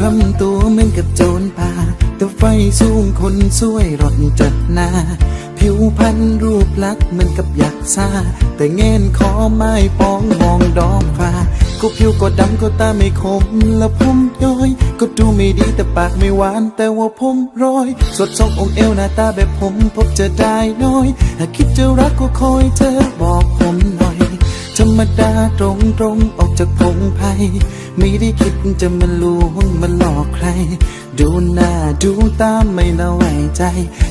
ทำตัวเหมือนกับโจรป่าแต่ไฟสูงคนสวยรถจัดหน้า ผิวพรรณรูปลักษณ์เหมือนกับยักษ์ซาแต่เงินขอไม้ปองมองดอกฟ้าก็ผิวก็ดำก็ตาไม่คมและผมย้อย ก็ดูไม่ดีแต่ปากไม่หวาน แต่ว่าผมร้อย สดทรงองเอวหน้าตาแบบผมพบจะได้น้อยถ้าคิดจะรักก็คอยเธอบอกผมหน่อย ธรรมดาตรงตรงๆออกจากพงไพ่ไม่ได้คิดจะมาลวงมาหลอกใคร ดูหน้าดูตามไม่น่าไว้ใจ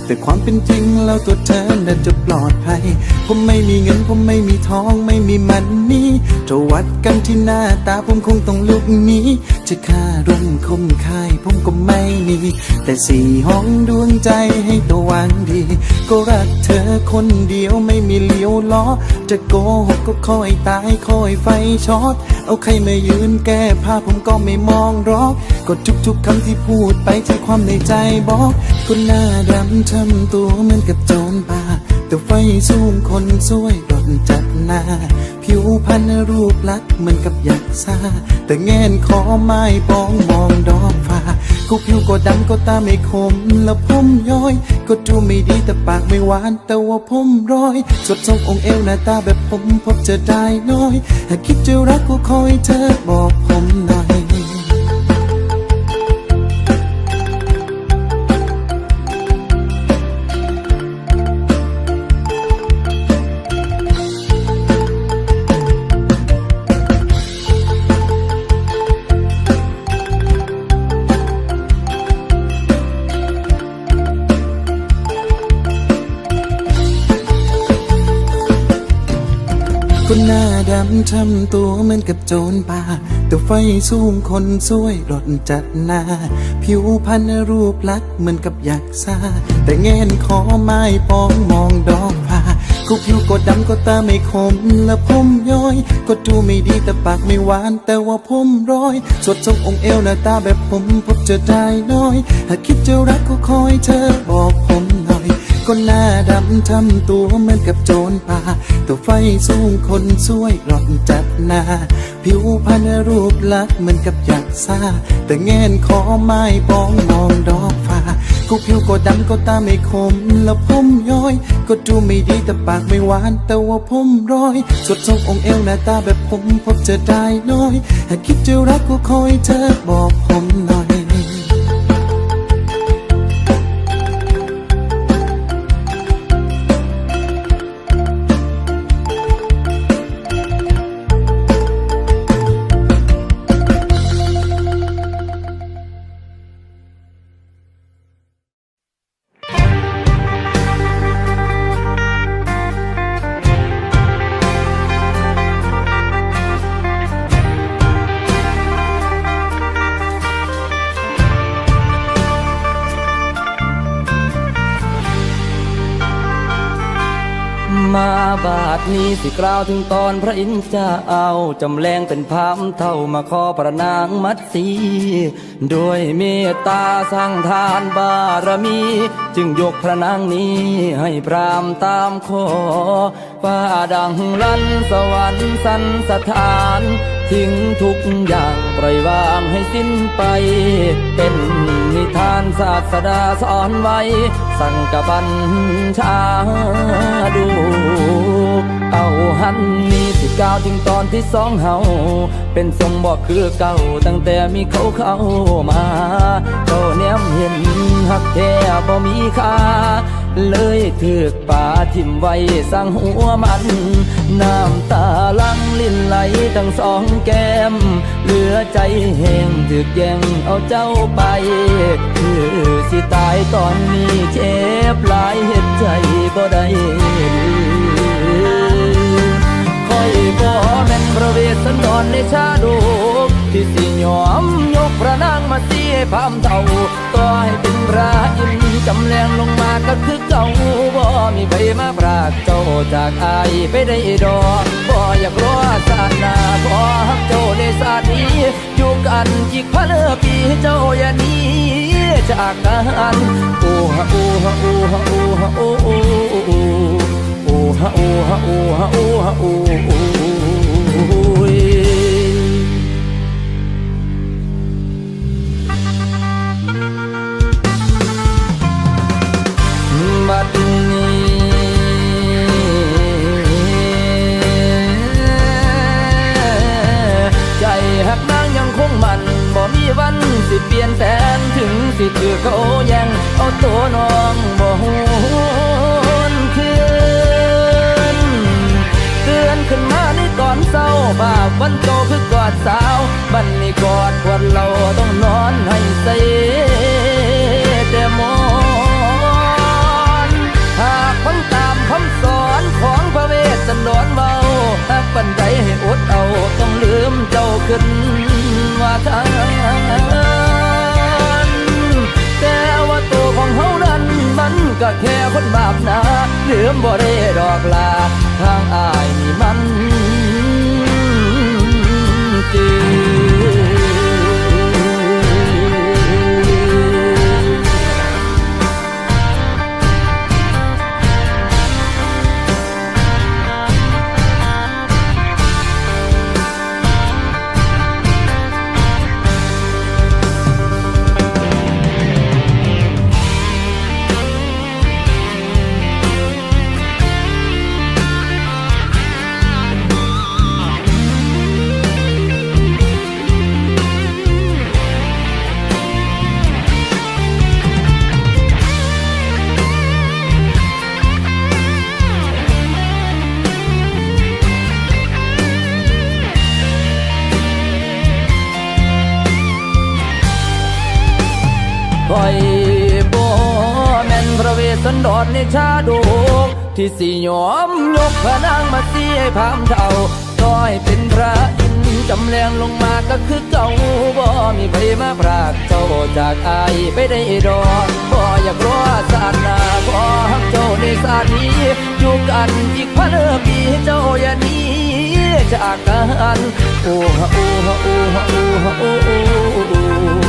แต่ความเป็นจริงแล้วตัวเธอน่าจะปลอดภัย ผมไม่มีเงินผมไม่มีทองไม่มีมันนี่จะวัดกันที่หน้าตาผมคงต้องลุกหนี้ จะค่าร่วมคมคายผมก็ไม่มี แต่สี่ห้องดวงใจให้ตัววางดี ก็รักเธอคนเดียวไม่มีเลี้ยวล้อ จะโกหกก็คอยตายคอยไฟช็อต เอาใครมายืนแก้ผ้าผมก็ไม่มองรอกก็ทุกๆคำที่พูดไปที่ความในใจบอกคนหน้าดำทำตัวเหมือนกับโจรป่า แต่ไฟสูงคนสวยรถจัดหน้า ผิวพรรณรูปลักษณ์เหมือนกับยักษ์ซาแต่แงนขอไม้ปองมองดอกฟ้าก็ผิวก็ดำก็ตาไม่คมและผมย้อย ก็ดูไม่ดีแต่ปากไม่หวาน แต่ว่าผมร้อยสดทรงองค์เอวหน้าตาแบบผมพบจะได้น้อยถ้าคิดจะรักก็คอยเธอบอกผม ดำทำตัวเหมือนกับโจรป่าแต่ไฟสูงคนสวยรถจัดหน้า ผิวพรรณรูปลักษ์เหมือนกับยักษ์ซาแต่เงินขอไม้ปองมองดอกผ้าก็ผิวก็ดำก็ตาไม่คมและผมย้อย ก็ดูไม่ดีแต่ปากไม่หวาน แต่ว่าผมร้อย สดทรงองค์เอวหน้าตาแบบผมพบจะได้น้อยถ้าคิดจะรักก็คอยเธอบอกผม หน่อยก็หน้าดำทำตัวเหมือนกับโจรป่า ตัวไฟสูงคนสวยรถจัดหน้า ผิวพรรณรูปลักษณ์เหมือนกับยักษ์ซาแต่เงินขอไม้ปองมองดอกฟ้าก็ผิวก็ดำก็ตาไม่คม และผมย้อย ก็ดูไม่ดีแต่ปากไม่หวาน แต่ว่าผมร้อยสดทรงองค์เอวหน้าตาแบบผมพบเจะได้น้อยถ้าคิดจะรักก็คอยเธอบอกผม นี้สิกล่าวถึงตอนพระอินทร์จะเอาจำแรงเป็นพามเท่ามาขอประนางมัดสีด้วยเมตตาสร้างทานบารมี จึงยกพระนางนี้ให้พรามตามขอฟ้าดังลั่นสวรรค์สันสถาน ทิ้งทุกอย่างปล่อยวางให้สิ้นไป เป็นนิทานศาสดาสอนไว้ สั่งกับบัญชาดู เอาหันนี้สิก้าวถึงตอนที่สองเฮาเป็นทรงบอกคือเก่าตั้งแต่มีเขาเข้ามาก็แนมเห็นหักแท้บ่มีค่าเลยถือกป่าทิมไว้สั่งหัวมัน น้ำตาลังลิ้นไหลทั้งสองแก้ม เหลือใจแห้งถือกแย่งเอาเจ้าไป คือสิตายตอนนี้เจ็บหลายเหตุใจบ่ได้ บ่แม่นพระเวสสันดรในชาดกที่สิยอมยกพระนางมาเสียพามเท่าต่อให้เป็นพระอินจำแรงลงมาก็คือเก่าบ่มีใครมาปรากเจ้าจากอายไปได้ดอกบ่อยากรอศาสนาขอฮักเจ้าในศาสนี้อยู่กันอีกพันปีเจ้าอย่านี้จากกันโอ้ฮะโอ้ฮะโอ้ฮะโอ้ฮะอ้โอ้โอ้โอ้ ฮาโอฮะโอฮะโอฮะโอบัดนี้ใจหักนางยังคงมันบ่มีวันสิเปลี่ยนแปลถึงสิเจอเขาแยังเอาตัวน้อง นโตคือกอดสาว บันนี้กอดควรเราต้องนอนให้ใส่แต่มอนหากฟังตามคำสอนของพระเวสสันดรเบาหากปันใดให้อดเอาต้องลืมเจ้าขึ้นว่าทางแต่ว่าตัวของเฮานั้นมันก็แค่คนบาปนะลืมบ่ได้ดอกลาทางอา ม่นพระเวสสันดในชาดกที่สิยอมยกพระนางมาเสียให้พามเท่าต้อยเป็นพระอินจำแรงลงมาก็คือเก่าบ่ มีใครมาพรากเจ้าจากอายไปได้ดอกบ่อยากรอศาสนาบ่ฮักเจ้าในศานี้อยู่กันอีกพันปีเจ้าอย่านี้จากกันโอ้ฮะโอ้ฮะโอ้ฮะโอ้ฮะโอ้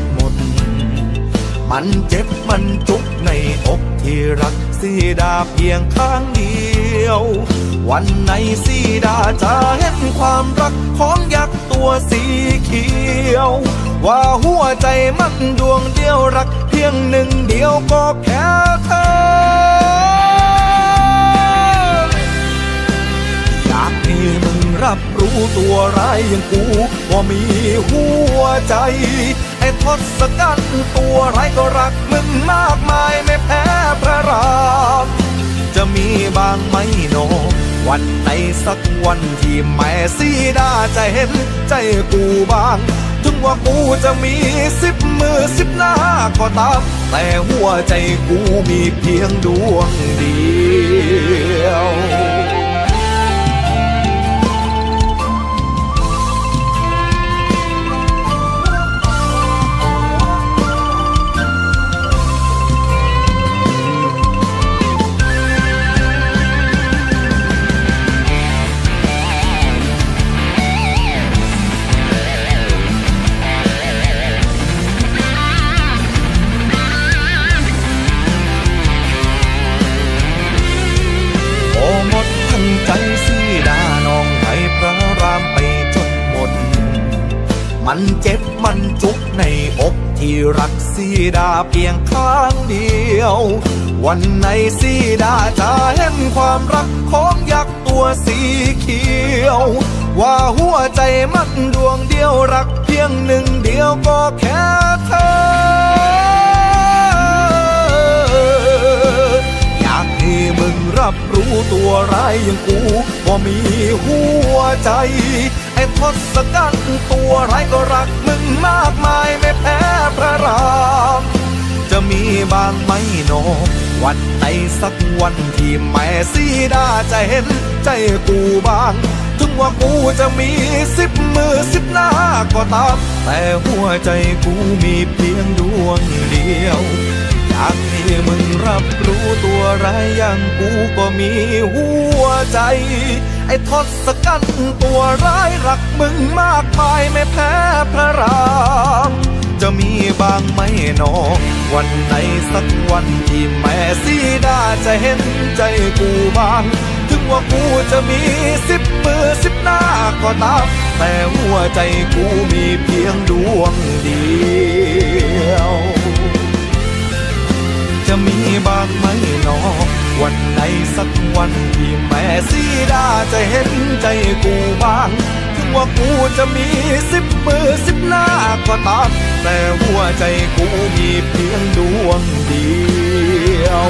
ห มันเจ็บมันจุกในอกที่รักสีดาเพียงข้างเดียว วันไหนสีดาจะเห็นความรักของยักษ์ตัวสีเขียว ว่าหัวใจมันดวงเดียวรักเพียงหนึ่งเดียวก็แค่เธอ อยากให้มึงรับรู้ตัวร้ายอย่างกูว่ามีหัวใจ ไอ้ทศกัณฐ์ ตัวร้ายก็รักมึงมากมายไม่แพ้พระรามจะมีบางไหมโน วันไหนสักวันที่แม่สีดาจะเห็นใจกูบ้าง ถึงว่ากูจะมีสิบมือสิบหน้าก็ตาม แต่หัวใจกูมีเพียงดวงเดียว สีดาเพียงข้างเดียว วันไหนสีดาจะเห็นความรักของยักษ์ตัวสีเขียว ว่าหัวใจมันดวงเดียวรักเพียงหนึ่งเดียวก็แค่เธอ อยากให้มึงรับรู้ตัวร้ายอย่างกูว่ามีหัวใจ ไอ้ทศกัณฐ์ตัวร้ายก็รักมึงมากมายไม่แพ้พระราม จะมีบ้างไหมโนวันไหนสักวันที่แม่สีดาจะเห็นใจกูบ้าง ถึงว่ากูจะมีสิบมือสิบหน้าก็ตาม แต่หัวใจกูมีเพียงดวงเดียวากให้มึงรับรู้ตัวร้ายอย่างกูก็มีหัวใจ ไอ้ทศกัณฐ์ตัวร้ายรักมึงมากมายไม่แพ้พระราม จะมีบางไหมหนอวันไหนสักวันที่แม่สีดาจะเห็นใจกูบ้าง ถึงว่ากูจะมีสิบมือสิบหน้าก็ตาม แต่หัวใจกูมีเพียงดวงเดียว จะมีบางไหมหนอ วันไหนสักวันที่แม่สีดาจะเห็นใจกูบ้าง ถึงว่ากูจะมีสิบมือสิบหน้าก็ตาม แต่หัวใจกูมีเพียงดวงเดียว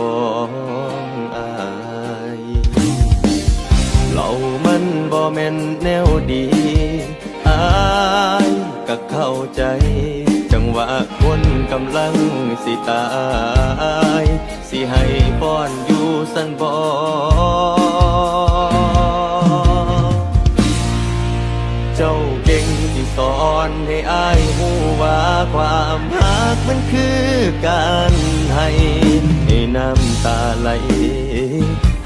ของอายเรามันบ่แม่นแนวดีอายก็เข้าใจ จังหวะคนกำลังสิตาย สิให้ป้อนอยู่สันบ ความรักมันคือการให้ให้น้ำตาไหล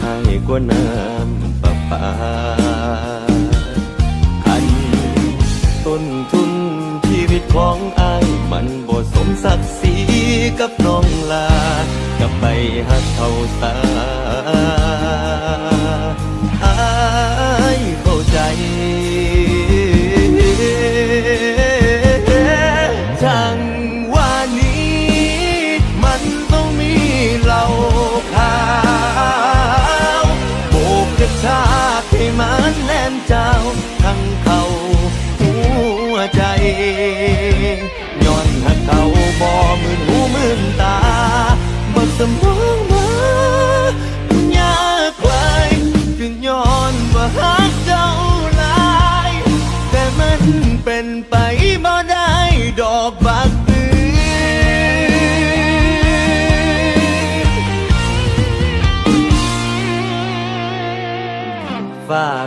ให้กว่าน้ำประปาคันต้นทุนชีวิตของอายมันบ่สมศักดิ์ศรีกับน้องลากับไปหักเขาสา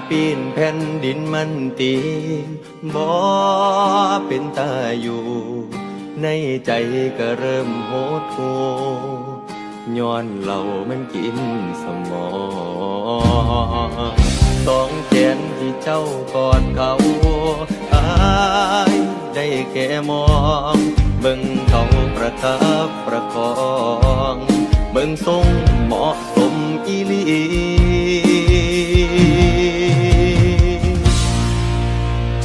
ปีนแผ่นดินมันตีบ่เป็นตาอยู่ ในใจก็เริ่มโหดหูย้อนเหล่ามันกินสมองสองแขนที่เจ้ากอดเขาอายได้แค่มอง เบิ่งเขาประคับประคอง เบิ่งทรงเหมาะสมอีหลี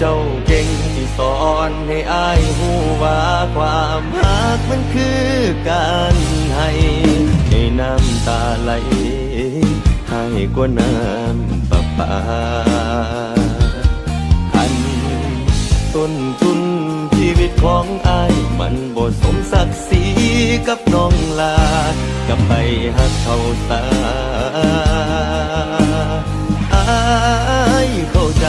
เจ้าเก่งที่สอนให้อายหูว่าความรักมันคือการให้ให้น้ำตาไหลให้กว่าน้ำประปาคันต้นทุนชีวิตของอายมันบ่สมศักดิ์ศรีกับน้องลากับไปหักเขาสาอายเข้าใจ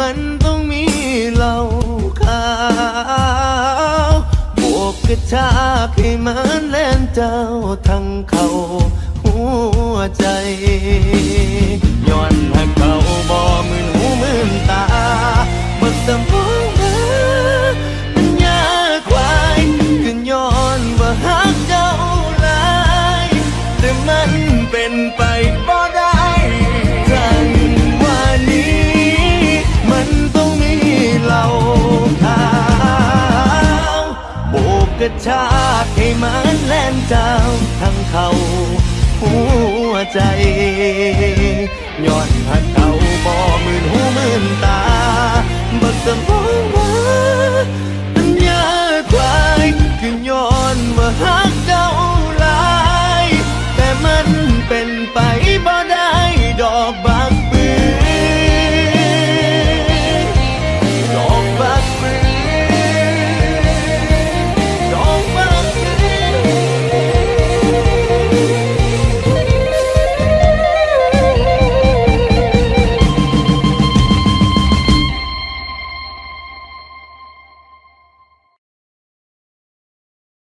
มันต้องมีเหล่าขาวโบกกระชากให้มันแล่นเจ้าทั้งเขาหัวใจย้อนหักเขาบ่มืนหูมืนตาบ่สมอง ชาติให้มันแล่นเจ้าทั้งเขาหัวใจย้อนหักเขาบ่มืนหูมืนตาบักสมอง